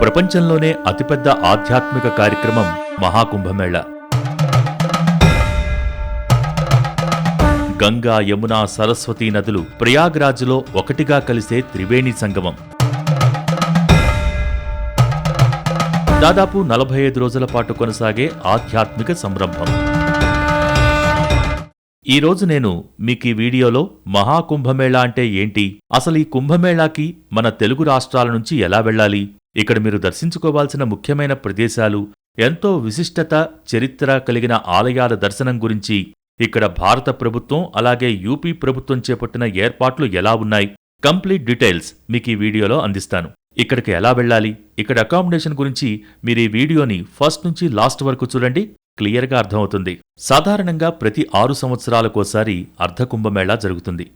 ప్రపంచంలోనే అతిపెద్ద ఆధ్యాత్మిక కార్యక్రమం మహాకుంభమేళ. గంగా యమున సరస్వతీ నదులు ప్రయాగ్రాజ్లో ఒకటిగా కలిసే త్రివేణి సంగమం. దాదాపు నలభై ఐదు రోజుల పాటు కొనసాగే ఆధ్యాత్మిక సంరంభం. ఈరోజు నేను మీకు ఈ వీడియోలో మహాకుంభమేళా అంటే ఏంటి? అసలు ఈ కుంభమేళాకి మన తెలుగు రాష్ట్రాల నుంచి ఎలా వెళ్ళాలి? ఇక్కడ మీరు దర్శించుకోవాల్సిన ముఖ్యమైన ప్రదేశాలు ఎంతో విశిష్టత చరిత్ర కలిగిన ఆలయాల దర్శనం గురించి. ఇక్కడ భారత ప్రభుత్వం అలాగే యూపీ ప్రభుత్వం చేపట్టిన ఏర్పాట్లు ఎలా ఉన్నాయి? కంప్లీట్ డీటెయిల్స్ మీకు ఈ వీడియోలో అందిస్తాను. ఇక్కడికి ఎలా వెళ్ళాలి? ఇక్కడ అకామిడేషన్ గురించి మీరు ఈ వీడియోని ఫస్ట్ నుంచి లాస్ట్ వరకు చూడండి క్లియర్గా అర్థమవుతుంది. సాధారణంగా ప్రతి ఆరు సంవత్సరాలకోసారి అర్ధ కుంభమేళా జరుగుతుంది.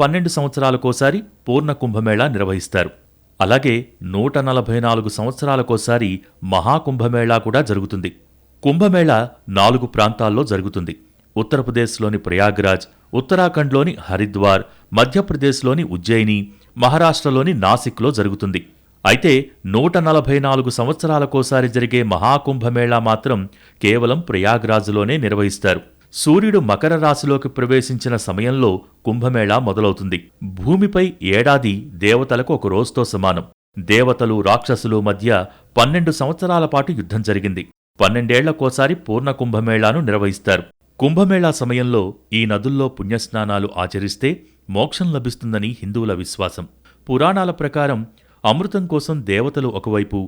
పన్నెండు సంవత్సరాలకోసారి పూర్ణ కుంభమేళా నిర్వహిస్తారు. అలాగే నూట నలభై నాలుగు సంవత్సరాలకోసారి మహాకుంభమేళా కూడా జరుగుతుంది. కుంభమేళా నాలుగు ప్రాంతాల్లో జరుగుతుంది. ఉత్తరప్రదేశ్లోని ప్రయాగ్రాజ్ ఉత్తరాఖండ్లోని హరిద్వార్ మధ్యప్రదేశ్లోని ఉజ్జయిని మహారాష్ట్రలోని నాసిక్లో జరుగుతుంది. అయితే నూట నలభై నాలుగు సంవత్సరాలకోసారి జరిగే మహాకుంభమేళా మాత్రం కేవలం ప్రయాగ్రాజ్లోనే నిర్వహిస్తారు. సూర్యుడు మకర రాశిలోకి ప్రవేశించిన సమయంలో కుంభమేళా మొదలవుతుంది. భూమిపై ఏడాది దేవతలకు ఒక రోజుతో సమానం. దేవతలు రాక్షసులు మధ్య పన్నెండు సంవత్సరాల పాటు యుద్ధం జరిగింది. పన్నెండేళ్ళకోసారి పూర్ణ కుంభమేళాను నిర్వహిస్తారు. కుంభమేళా సమయంలో ఈ నదుల్లో పుణ్యస్నానాలు ఆచరిస్తే మోక్షం లభిస్తుందని హిందువుల విశ్వాసం. పురాణాల ప్రకారం అమృతం కోసం దేవతలు ఒకవైపు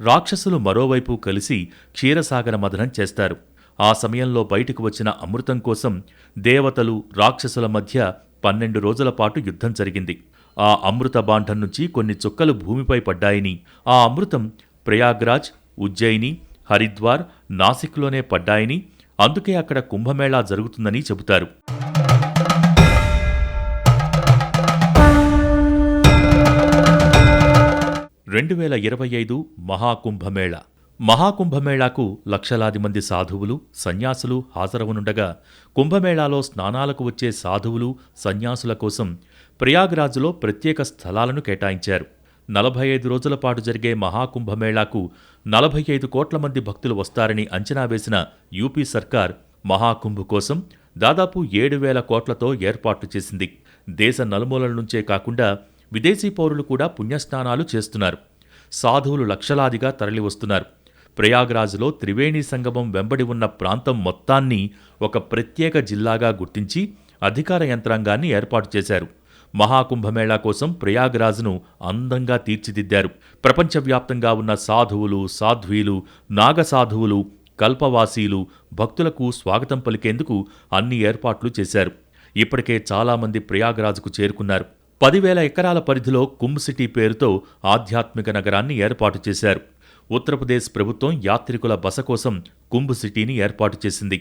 రాక్షసులు మరోవైపు కలిసి క్షీరసాగర మదనం చేస్తారు. ఆ సమయంలో బయటకు వచ్చిన అమృతం కోసం దేవతలు రాక్షసుల మధ్య పన్నెండు రోజుల పాటు యుద్ధం జరిగింది. ఆ అమృత బాండం నుంచి కొన్ని చుక్కలు భూమిపై పడ్డాయని ఆ అమృతం ప్రయాగ్రాజ్ ఉజ్జయిని హరిద్వార్ నాసిక్లోనే పడ్డాయని అందుకే అక్కడ కుంభమేళా జరుగుతుందని చెబుతారు. రెండు వేల ఇరవై ఐదు మహాకుంభమేళా మహాకుంభమేళాకు లక్షలాది మంది సాధువులు సన్యాసులు హాజరవనుండగా కుంభమేళాలో స్నానాలకు వచ్చే సాధువులు సన్యాసుల కోసం ప్రయాగ్రాజ్లో ప్రత్యేక స్థలాలను కేటాయించారు. నలభై ఐదు రోజుల పాటు జరిగే మహాకుంభమేళాకు నలభై ఐదు కోట్ల మంది భక్తులు వస్తారని అంచనా వేసిన యూపీ సర్కార్ మహాకుంభ్ కోసం దాదాపు ఏడు వేల కోట్లతో ఏర్పాట్లు చేసింది. దేశ నలుమూలల నుంచే కాకుండా విదేశీ పౌరులు కూడా పుణ్యస్నానాలు చేస్తున్నారు. సాధువులు లక్షలాదిగా తరలివస్తున్నారు. ప్రయాగ్రాజ్లో త్రివేణి సంగమం వెంబడి ఉన్న ప్రాంతం మొత్తాన్ని ఒక ప్రత్యేక జిల్లాగా గుర్తించి అధికార యంత్రాంగాన్ని ఏర్పాటు చేశారు. మహాకుంభమేళా కోసం ప్రయాగ్రాజ్ను అందంగా తీర్చిదిద్దారు. ప్రపంచవ్యాప్తంగా ఉన్న సాధువులు సాధ్వీలు నాగసాధువులు కల్పవాసీలు భక్తులకు స్వాగతం పలికేందుకు అన్ని ఏర్పాట్లు చేశారు. ఇప్పటికే చాలామంది ప్రయాగ్రాజ్కు చేరుకున్నారు. పదివేల ఎకరాల పరిధిలో కుంభ్ సిటీ పేరుతో ఆధ్యాత్మిక నగరాన్ని ఏర్పాటు చేశారు. ఉత్తరప్రదేశ్ ప్రభుత్వం యాత్రికుల బస కోసం కుంభ్ సిటీని ఏర్పాటు చేసింది.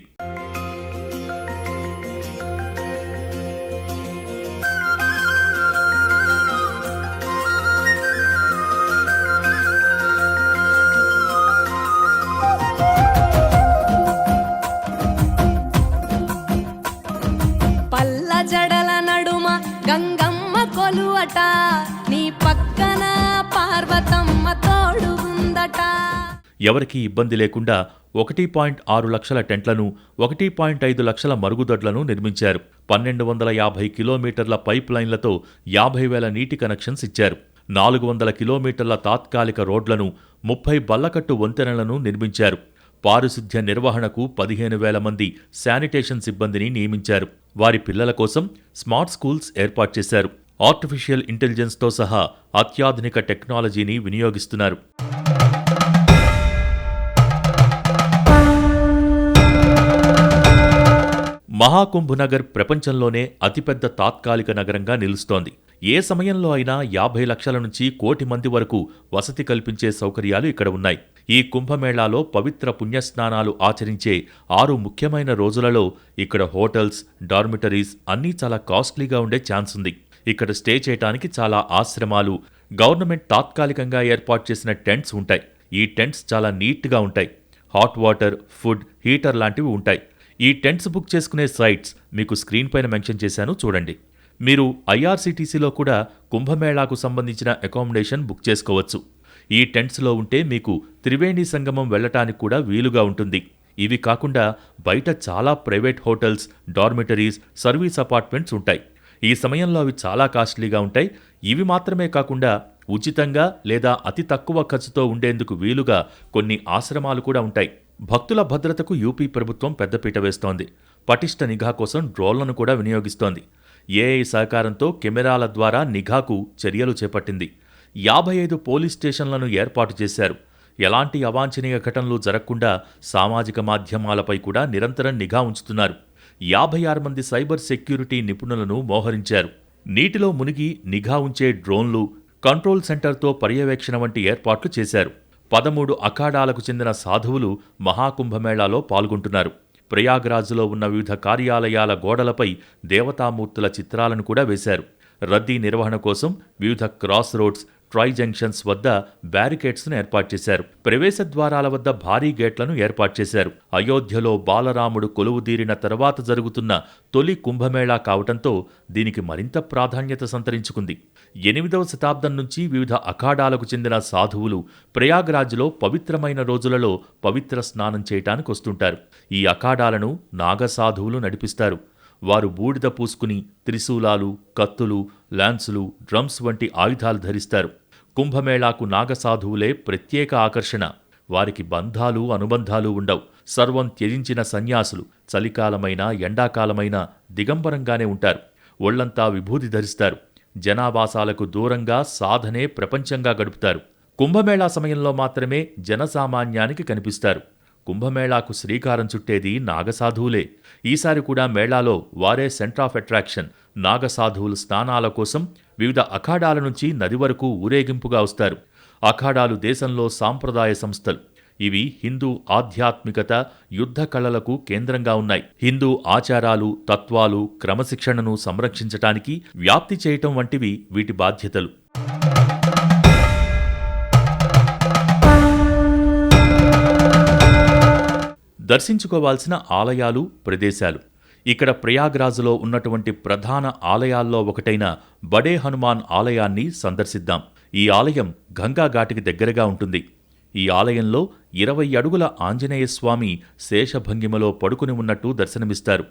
ఎవరికీ ఇబ్బంది లేకుండా ఒకటి పాయింట్ ఆరు లక్షల టెంట్లను ఒకటి పాయింట్ ఐదు లక్షల మరుగుదొడ్లను నిర్మించారు. పన్నెండు వందల యాభై కిలోమీటర్ల పైప్ లైన్లతో యాభై వేల నీటి కనెక్షన్స్ ఇచ్చారు. నాలుగు వందల కిలోమీటర్ల తాత్కాలిక రోడ్లను ముప్పై బల్లకట్టు వంతెనలను నిర్మించారు. పారిశుద్ధ్య నిర్వహణకు పదిహేను వేల మంది శానిటేషన్ సిబ్బందిని నియమించారు. వారి పిల్లల కోసం స్మార్ట్ స్కూల్స్ ఏర్పాటు చేశారు. ఆర్టిఫిషియల్ ఇంటెలిజెన్స్తో సహా అత్యాధునిక టెక్నాలజీని వినియోగిస్తున్నారు. మహాకుంభనగర్ ప్రపంచంలోనే అతిపెద్ద తాత్కాలిక నగరంగా నిలుస్తోంది. ఏ సమయంలో అయినా యాభై లక్షల నుంచి కోటి మంది వరకు వసతి కల్పించే సౌకర్యాలు ఇక్కడ ఉన్నాయి. ఈ కుంభమేళాలో పవిత్ర పుణ్యస్నానాలు ఆచరించే ఆరు ముఖ్యమైన రోజులలో ఇక్కడ హోటల్స్ డార్మిటరీస్ అన్నీ చాలా కాస్ట్లీగా ఉండే ఛాన్స్ ఉంది. ఇక్కడ స్టే చేయటానికి చాలా ఆశ్రమాలు గవర్నమెంట్ తాత్కాలికంగా ఏర్పాటు చేసిన టెంట్స్ ఉంటాయి. ఈ టెంట్స్ చాలా నీట్గా ఉంటాయి. హాట్ వాటర్ ఫుడ్ హీటర్ లాంటివి ఉంటాయి. ఈ టెంట్స్ బుక్ చేసుకునే సైట్స్ మీకు స్క్రీన్ పైన మెన్షన్ చేశాను చూడండి. మీరు ఐఆర్సీటీసీలో కూడా కుంభమేళాకు సంబంధించిన అకామిడేషన్ బుక్ చేసుకోవచ్చు. ఈ టెంట్స్లో ఉంటే మీకు త్రివేణి సంగమం వెళ్ళటానికి కూడా వీలుగా ఉంటుంది. ఇవి కాకుండా బయట చాలా private hotels dormitories service apartments ఉంటాయి. ఈ సమయంలో అవి చాలా కాస్ట్లీగా ఉంటాయి. ఇవి మాత్రమే కాకుండా ఉచితంగా లేదా అతి తక్కువ ఖర్చుతో ఉండేందుకు వీలుగా కొన్ని ఆశ్రమాలు కూడా ఉంటాయి. భక్తుల భద్రతకు యూపీ ప్రభుత్వం పెద్దపీట వేస్తోంది. పటిష్ట నిఘా కోసం డ్రోన్లను కూడా వినియోగిస్తోంది. ఏఐ సహకారంతో కెమెరాల ద్వారా నిఘాకు చర్యలు చేపట్టింది. యాభై ఐదు పోలీస్ స్టేషన్లను ఏర్పాటు చేశారు. ఎలాంటి అవాంఛనీయ ఘటనలు జరగకుండా సామాజిక మాధ్యమాలపై కూడా నిరంతరం నిఘా ఉంచుతున్నారు. యాభై ఆరు మంది సైబర్ సెక్యూరిటీ నిపుణులను మోహరించారు. నీటిలో మునిగి నిఘా ఉంచే డ్రోన్లు కంట్రోల్ సెంటర్తో పర్యవేక్షణ వంటి ఏర్పాట్లు చేశారు. పదమూడు అఖాడాలకు చెందిన సాధువులు మహాకుంభమేళాలో పాల్గొంటున్నారు. ప్రయాగ్రాజ్లో ఉన్న వివిధ కార్యాలయాల గోడలపై దేవతామూర్తుల చిత్రాలను కూడా వేశారు. రద్దీ నిర్వహణ కోసం వివిధ క్రాస్ రోడ్స్ ట్రై జంక్షన్స్ వద్ద బ్యారికేడ్స్ను ఏర్పాటు చేశారు. ప్రవేశ ద్వారాల వద్ద భారీ గేట్లను ఏర్పాటు చేశారు. అయోధ్యలో బాలరాముడు కొలువుదీరిన తర్వాత జరుగుతున్న తొలి కుంభమేళా కావటంతో దీనికి మరింత ప్రాధాన్యత సంతరించుకుంది. ఎనిమిదవ శతాబ్దం నుంచి వివిధ అఖాడాలకు చెందిన సాధువులు ప్రయాగ్రాజ్లో పవిత్రమైన రోజులలో పవిత్ర స్నానం చేయటానికి వస్తుంటారు. ఈ అఖాడాలను నాగసాధువులు నడిపిస్తారు. వారు బూడిద పూసుకుని త్రిశూలాలు కత్తులు లాన్సులు డ్రమ్స్ వంటి ఆయుధాలు ధరిస్తారు. కుంభమేళాకు నాగసాధువులే ప్రత్యేక ఆకర్షణ. వారికి బంధాలు అనుబంధాలు ఉండవు. సర్వం త్యజించిన సన్యాసులు. చలికాలమైన ఎండాకాలమైన దిగంబరంగానే ఉంటారు. ఒళ్ళంతా విభూతి ధరిస్తారు. జనావాసాలకు దూరంగా సాధనే ప్రపంచంగా గడుపుతారు. కుంభమేళా సమయంలో మాత్రమే జనసామాన్యానికి కనిపిస్తారు. కుంభమేళాకు శ్రీకారం చుట్టేది నాగసాధువులే. ఈసారి కూడా మేళాలో వారే సెంటర్ ఆఫ్ అట్రాక్షన్ నాగసాధువులు స్నానాల కోసం వివిధ అఖాడాల నుంచి నది వరకు ఊరేగింపుగా వస్తారు. అఖాడాలు దేశంలో సాంప్రదాయ సంస్థలు. ఇవి హిందూ ఆధ్యాత్మికత యుద్ధ కళలకు కేంద్రంగా ఉన్నాయి. హిందూ ఆచారాలు తత్వాలు క్రమశిక్షణను సంరక్షించటానికి వ్యాప్తి చేయటం వంటివి వీటి బాధ్యతలు. దర్శించుకోవాల్సిన ఆలయాలు ప్రదేశాలు. ఇక్కడ ప్రయాగ్రాజ్లో ఉన్నటువంటి ప్రధాన ఆలయాల్లో ఒకటైన బడే హనుమాన్ ఆలయాన్ని సందర్శిద్దాం. ఈ ఆలయం గంగా ఘాటికి దగ్గరగా ఉంటుంది. ఈ ఆలయంలో ఇరవై అడుగుల ఆంజనేయ స్వామి శేషభంగిమలో పడుకుని ఉన్నట్టు దర్శనమిస్తారు.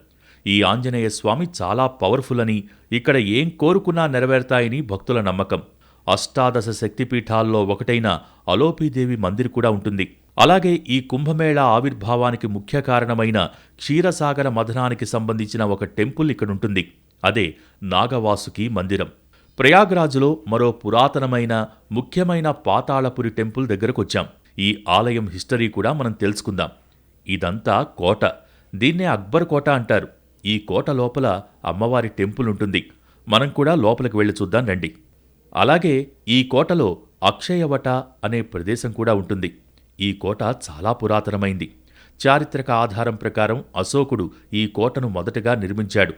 ఈ ఆంజనేయ స్వామి చాలా పవర్ఫుల్ అని ఇక్కడ ఏం కోరుకున్నా నెరవేరుతాయని భక్తుల నమ్మకం. అష్టాదశ శక్తిపీఠాల్లో ఒకటైన అలోపీదేవి మందిర్ కూడా ఉంటుంది. అలాగే ఈ కుంభమేళా ఆవిర్భావానికి ముఖ్య కారణమైన క్షీరసాగర మథనానికి సంబంధించిన ఒక టెంపుల్ ఇక్కడుంటుంది. అదే నాగవాసుకి మందిరం. ప్రయాగ్రాజ్లో మరో పురాతనమైన ముఖ్యమైన పాతాళపురి టెంపుల్ దగ్గరకొచ్చాం. ఈ ఆలయం హిస్టరీ కూడా మనం తెలుసుకుందాం. ఇదంతా కోట. దీన్నే అక్బర్ కోట అంటారు. ఈ కోట లోపల అమ్మవారి టెంపుల్ ఉంటుంది. మనం కూడా లోపలికి వెళ్ళి చూద్దాం రండి. అలాగే ఈ కోటలో అక్షయవట అనే ప్రదేశం కూడా ఉంటుంది. ఈ కోట చాలా పురాతనమైంది. చారిత్రక ఆధారం ప్రకారం అశోకుడు ఈ కోటను మొదటగా నిర్మించాడు.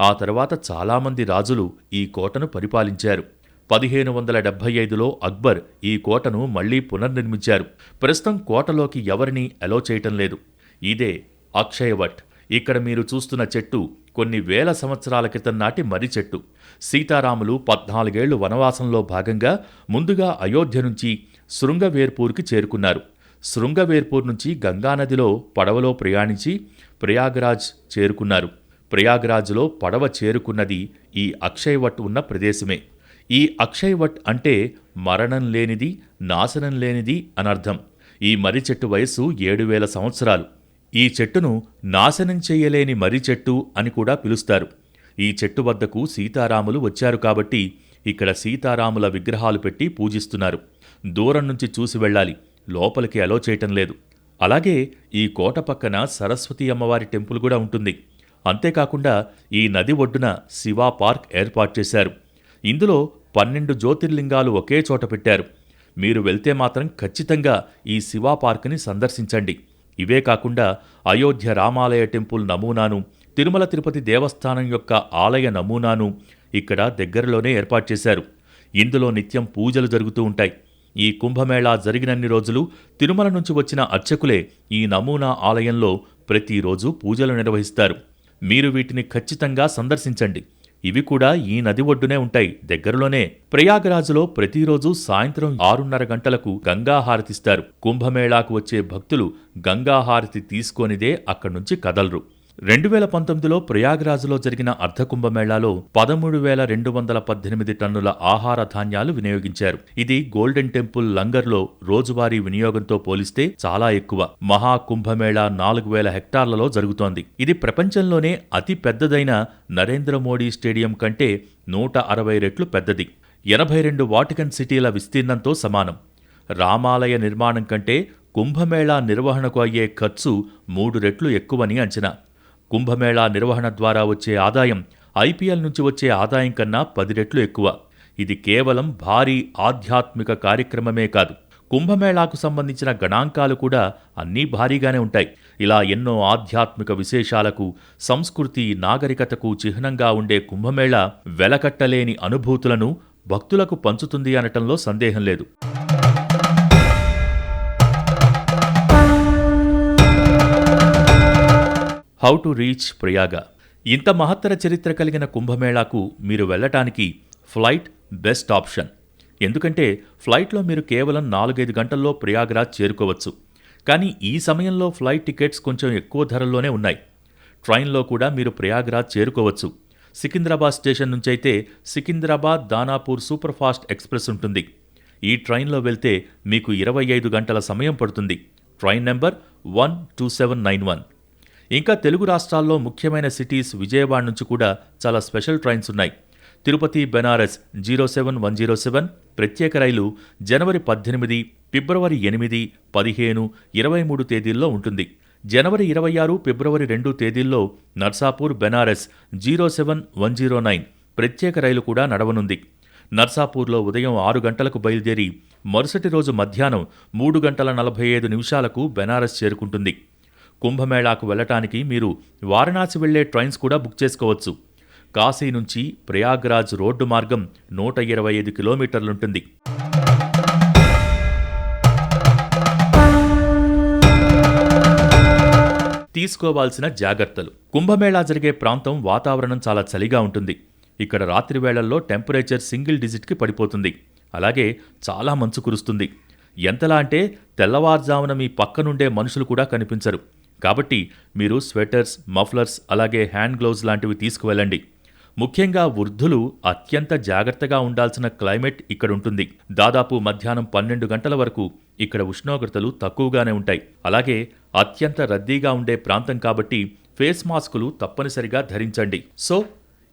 ఆ తర్వాత చాలామంది రాజులు ఈ కోటను పరిపాలించారు. పదిహేను వందల డెబ్భై ఐదులో అక్బర్ ఈ కోటను మళ్ళీ పునర్నిర్మించారు. ప్రస్తుతం కోటలోకి ఎవరినీ అలో చేయటం లేదు. ఇదే అక్షయవట్. ఇక్కడ మీరు చూస్తున్న చెట్టు కొన్ని వేల సంవత్సరాల క్రితం నాటి మర్రి చెట్టు. సీతారాములు పద్నాలుగేళ్ళు వనవాసంలో భాగంగా ముందుగా అయోధ్య నుంచి శృంగవేర్పూర్కి చేరుకున్నారు. శృంగవేర్పూర్ నుంచి గంగానదిలో పడవలో ప్రయాణించి ప్రయాగరాజ్ చేరుకున్నారు. ప్రయాగరాజ్లో పడవ చేరుకున్నది ఈ అక్షయవట్ ఉన్న ప్రదేశమే. ఈ అక్షయవట్ అంటే మరణం లేనిది నాశనం లేనిది అనర్థం. ఈ మర్రి చెట్టు వయస్సు ఏడు వేల సంవత్సరాలు. ఈ చెట్టును నాశనం చేయలేని మర్రి చెట్టు అని కూడా పిలుస్తారు. ఈ చెట్టు వద్దకు సీతారాములు వచ్చారు కాబట్టి ఇక్కడ సీతారాముల విగ్రహాలు పెట్టి పూజిస్తున్నారు. దూరం నుంచి చూసి వెళ్ళాలి. లోపలికి అలో చేయటం లేదు. అలాగే ఈ కోట పక్కన సరస్వతి అమ్మవారి టెంపుల్ కూడా ఉంటుంది. అంతేకాకుండా ఈ నది ఒడ్డున శివా పార్క్ ఏర్పాటు చేశారు. ఇందులో పన్నెండు జ్యోతిర్లింగాలు ఒకే చోట పెట్టారు. మీరు వెళ్తే మాత్రం ఖచ్చితంగా ఈ శివా పార్క్ని సందర్శించండి. ఇవే కాకుండా అయోధ్య రామాలయ టెంపుల్ నమూనాను తిరుమల తిరుపతి దేవస్థానం యొక్క ఆలయ నమూనాను ఇక్కడ దగ్గరలోనే ఏర్పాటు చేశారు. ఇందులో నిత్యం పూజలు జరుగుతూ ఉంటాయి. ఈ కుంభమేళా జరిగినన్ని రోజులు తిరుమల నుంచి వచ్చిన అర్చకులే ఈ నమూనా ఆలయంలో ప్రతిరోజు పూజలు నిర్వహిస్తారు. మీరు వీటిని ఖచ్చితంగా సందర్శించండి. ఇవి కూడా ఈ నది ఒడ్డునే ఉంటాయి. దగ్గరలోనే ప్రయాగరాజులో ప్రతిరోజు సాయంత్రం ఆరున్నర గంటలకు గంగాహారతిస్తారు. కుంభమేళాకు వచ్చే భక్తులు గంగాహారతి తీసుకోనిదే అక్కడి నుంచి కదలరు. రెండు వేల పంతొమ్మిదిలో ప్రయాగ్రాజ్లో జరిగిన అర్ధకుంభమేళాలో పదమూడు వేల రెండు వందల పద్దెనిమిది టన్నుల ఆహార ధాన్యాలు వినియోగించారు. ఇది గోల్డెన్ టెంపుల్ లంగర్లో రోజువారీ వినియోగంతో పోలిస్తే చాలా ఎక్కువ. మహాకుంభమేళా నాలుగు వేల హెక్టార్లలో జరుగుతోంది. ఇది ప్రపంచంలోనే అతి పెద్దదైన నరేంద్ర మోడీ స్టేడియం కంటే నూట అరవై రెట్లు పెద్దది. ఎనభై రెండు వాటికన్ సిటీల విస్తీర్ణంతో సమానం. రామాలయ నిర్మాణం కంటే కుంభమేళా నిర్వహణకు అయ్యే ఖర్చు మూడు రెట్లు ఎక్కువని అంచనా. కుంభమేళా నిర్వహణ ద్వారా వచ్చే ఆదాయం ఐపీఎల్ నుంచి వచ్చే ఆదాయం కన్నా పది రెట్లు ఎక్కువ. ఇది కేవలం భారీ ఆధ్యాత్మిక కార్యక్రమమే కాదు. కుంభమేళాకు సంబంధించిన గణాంకాలు కూడా అన్నీ భారీగానే ఉంటాయి. ఇలా ఎన్నో ఆధ్యాత్మిక విశేషాలకు సంస్కృతి నాగరికతకు చిహ్నంగా ఉండే కుంభమేళా వెలకట్టలేని అనుభూతులను భక్తులకు పంచుతుంది అనటంలో సందేహం లేదు. How to reach Prayaga. ఇంత మహత్తర చరిత్ర కలిగిన కుంభమేళాకు మీరు వెళ్ళటానికి ఫ్లైట్ బెస్ట్ ఆప్షన్. ఎందుకంటే ఫ్లైట్లో మీరు కేవలం నాలుగైదు గంటల్లో ప్రయాగరాజ్ చేరుకోవచ్చు. కానీ ఈ సమయంలో ఫ్లైట్ టికెట్స్ కొంచెం ఎక్కువ ధరల్లోనే ఉన్నాయి. ట్రైన్లో కూడా మీరు ప్రయాగరాజ్ చేరుకోవచ్చు. సికింద్రాబాద్ స్టేషన్ నుంచైతే సికింద్రాబాద్ దానాపూర్ సూపర్ఫాస్ట్ ఎక్స్ప్రెస్ ఉంటుంది. ఈ ట్రైన్లో వెళ్తే మీకు ఇరవై ఐదు గంటల సమయం పడుతుంది. Train number one two seven nine one. ఇంకా తెలుగు రాష్ట్రాల్లో ముఖ్యమైన సిటీస్ విజయవాడ నుంచి కూడా చాలా స్పెషల్ ట్రైన్స్ ఉన్నాయి. Tirupati Banaras zero seven one zero seven ప్రత్యేక రైలు జనవరి పద్దెనిమిది ఫిబ్రవరి ఎనిమిది పదిహేను ఇరవై మూడు తేదీల్లో ఉంటుంది. జనవరి ఇరవై ఆరు ఫిబ్రవరి రెండు తేదీల్లో Narsapur Banaras zero seven one zero nine ప్రత్యేక రైలు కూడా నడవనుంది. నర్సాపూర్లో ఉదయం ఆరు గంటలకు బయలుదేరి మరుసటి రోజు మధ్యాహ్నం మూడు గంటల నలభై ఐదు నిమిషాలకు బెనారస్ చేరుకుంటుంది. కుంభమేళాకు వెళ్ళటానికి మీరు వారణాసి వెళ్ళే ట్రైన్స్ కూడా బుక్ చేసుకోవచ్చు. కాశీ నుంచి ప్రయాగ్రాజ్ రోడ్డు మార్గం నూట ఇరవై ఐదు కిలోమీటర్లుంటుంది తీసుకోవాల్సిన జాగ్రత్తలు. కుంభమేళా జరిగే ప్రాంతం వాతావరణం చాలా చలిగా ఉంటుంది. ఇక్కడ రాత్రి వేళల్లో టెంపరేచర్ సింగిల్ డిజిట్కి పడిపోతుంది. అలాగే చాలా మంచు కురుస్తుంది. ఎంతలా అంటే తెల్లవారుజామున మీ పక్కనుండే మనుషులు కూడా కనిపించరు. కాబట్టి మీరు స్వెటర్స్ మఫ్లర్స్ అలాగే హ్యాండ్ గ్లౌజ్ లాంటివి తీసుకువెళ్ళండి. ముఖ్యంగా వృద్ధులు అత్యంత జాగ్రత్తగా ఉండాల్సిన క్లైమేట్ ఇక్కడ ఉంటుంది దాదాపు మధ్యాహ్నం పన్నెండు గంటల వరకు ఇక్కడ ఉష్ణోగ్రతలు తక్కువగానే ఉంటాయి. అలాగే అత్యంత రద్దీగా ఉండే ప్రాంతం కాబట్టి ఫేస్ మాస్కులు తప్పనిసరిగా ధరించండి. సో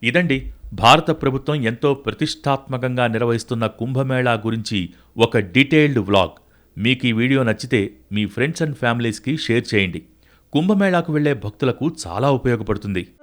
ఇదండి భారత ప్రభుత్వం ఎంతో ప్రతిష్టాత్మకంగా నిర్వహిస్తున్న కుంభమేళా గురించి ఒక డీటెయిల్డ్ వ్లాగ్. మీకు ఈ వీడియో నచ్చితే మీ ఫ్రెండ్స్ అండ్ ఫ్యామిలీస్కి షేర్ చేయండి. కుంభమేళాకు వెళ్ళే భక్తులకు చాలా ఉపయోగపడుతుంది.